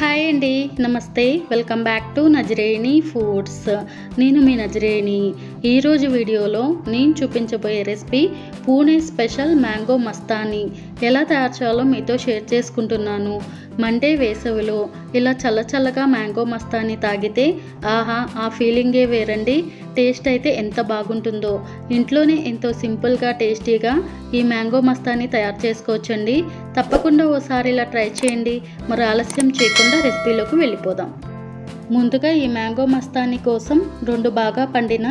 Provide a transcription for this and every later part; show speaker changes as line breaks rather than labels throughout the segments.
Hi అండి. నమస్తే. Welcome back to Nazareni foods. నేను మీ నజరేణి. ఈరోజు వీడియోలో నేను చూపించబోయే recipe Pune special mango mastani. ఎలా తయారు చేయాలో మీతో షేర్ చేసుకుంటున్నాను. మండే వేసవిలో ఇలా చల్ల చల్లగా మ్యాంగో మస్తానీ తాగితే ఆహా ఆ ఫీలింగే వేరండి. టేస్ట్ అయితే ఎంత బాగుంటుందో. ఇంట్లోనే ఎంతో సింపుల్గా టేస్టీగా ఈ మ్యాంగో మస్తాని తయారు చేసుకోవచ్చండి. తప్పకుండా ఓసారి ఇలా ట్రై చేయండి. మరి ఆలస్యం చేయకుండా రెసిపీలోకి వెళ్ళిపోదాం. ముందుగా ఈ మ్యాంగో మస్తాని కోసం రెండు బాగా పండిన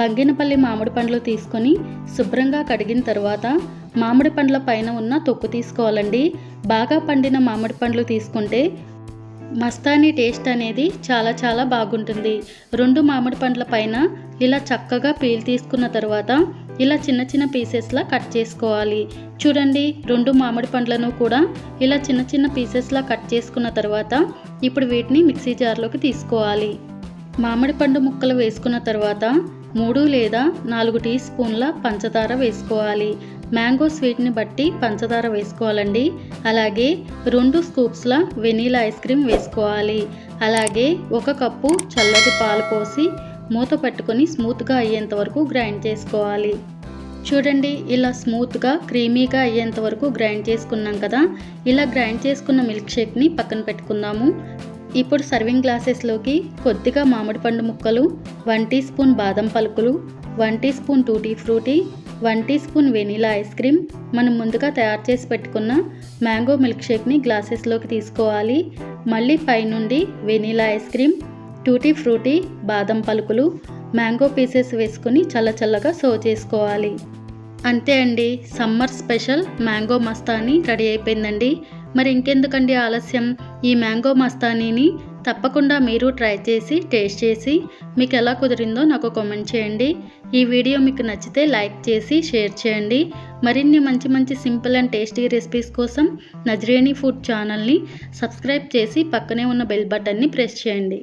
బంగినపల్లి మామిడి పండ్లు తీసుకొని శుభ్రంగా కడిగిన తర్వాత మామిడి పండ్ల పైన ఉన్న తొక్కు తీసుకోవాలండి. బాగా పండిన మామిడి పండ్లు తీసుకుంటే మస్తానీ టేస్ట్ అనేది చాలా చాలా బాగుంటుంది. రెండు మామిడి పండ్ల పైన ఇలా చక్కగా పీల్ తీసుకున్న తర్వాత ఇలా చిన్న చిన్న పీసెస్లా కట్ చేసుకోవాలి. చూడండి రెండు మామిడి పండ్లను కూడా ఇలా చిన్న చిన్న పీసెస్లా కట్ చేసుకున్న తర్వాత ఇప్పుడు వీటిని మిక్సీ జార్లోకి తీసుకోవాలి. మామిడి పండు ముక్కలు వేసుకున్న తర్వాత మూడు లేదా నాలుగు టీ స్పూన్ల పంచదార వేసుకోవాలి. మ్యాంగో స్వీట్ని బట్టి పంచదార వేసుకోవాలండి. అలాగే రెండు స్కూప్స్ల వెనీలా ఐస్ క్రీమ్ వేసుకోవాలి. అలాగే ఒక కప్పు చల్లటి పాలు పోసి మూత పెట్టుకొని స్మూత్గా అయ్యేంత వరకు గ్రైండ్ చేసుకోవాలి. చూడండి ఇలా స్మూత్గా క్రీమీగా అయ్యేంత వరకు గ్రైండ్ చేసుకున్నాం కదా? ఇలా గ్రైండ్ చేసుకున్న మిల్క్ షేక్ని పక్కన పెట్టుకుందాము. ఇప్పుడు సర్వింగ్ గ్లాసెస్లోకి కొద్దిగా మామిడి పండు ముక్కలు వన్ టీ స్పూన్ బాదం పలుకులు one teaspoon tutti frutti one teaspoon vanilla ice cream మనం ముందుగా తయారు చేసి పెట్టుకున్న మ్యాంగో మిల్క్ షేక్ని గ్లాసెస్లోకి తీసుకోవాలి. మళ్ళీ పైనుండి vanilla ice cream tutti frutti బాదం పలుకులు మ్యాంగో పీసెస్ వేసుకుని చల్ల చల్లగా సర్వ్ చేసుకోవాలి. అంతే అండి summer special mango Mastani ready అయిపోయిందండి. మరి ఇంకెందుకండి ఆలస్యం? ఈ మ్యాంగో మస్తానీని తప్పకుండా మీరు ట్రై చేసి టేస్ట్ చేసి మీకు ఎలా కుదిరిందో నాకు కామెంట్ చేయండి. ఈ వీడియో మీకు నచ్చితే లైక్ చేసి షేర్ చేయండి. మరిన్ని మంచి మంచి సింపుల్ అండ్ టేస్టీ రెసిపీస్ కోసం నజరేణి ఫుడ్ ఛానల్ని సబ్స్క్రైబ్ చేసి పక్కనే ఉన్న బెల్ బటన్ని ప్రెస్ చేయండి.